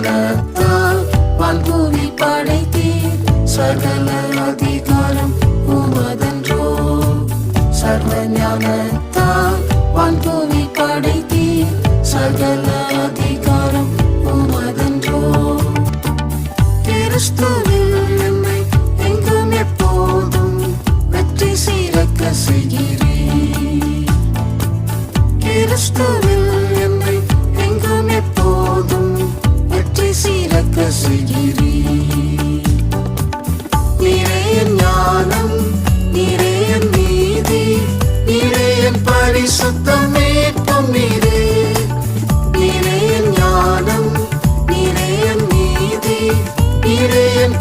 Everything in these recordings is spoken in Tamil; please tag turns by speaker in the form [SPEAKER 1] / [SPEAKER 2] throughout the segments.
[SPEAKER 1] ஞானத்தால் வான்பூமி படைத்தீர். சகல அதிகாரம் உமதன்றோ. சர்வ ஞானத்தால் வான்பூமி படைத்தீர். சகல அதிகாரம் உமதன்றோ. கிறிஸ்துவில் என்னை எங்கும் எப்போதும் வெற்றி சீரக்க செய்கிறேன் கிறிஸ்துவில்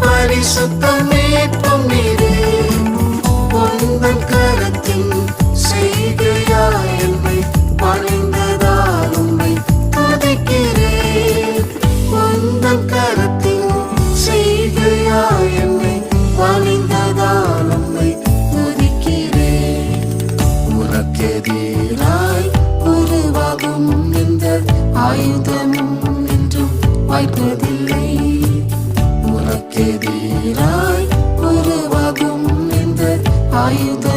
[SPEAKER 1] பரிசுத்தம் மீட்பும் நீரே. உங்கள் Are you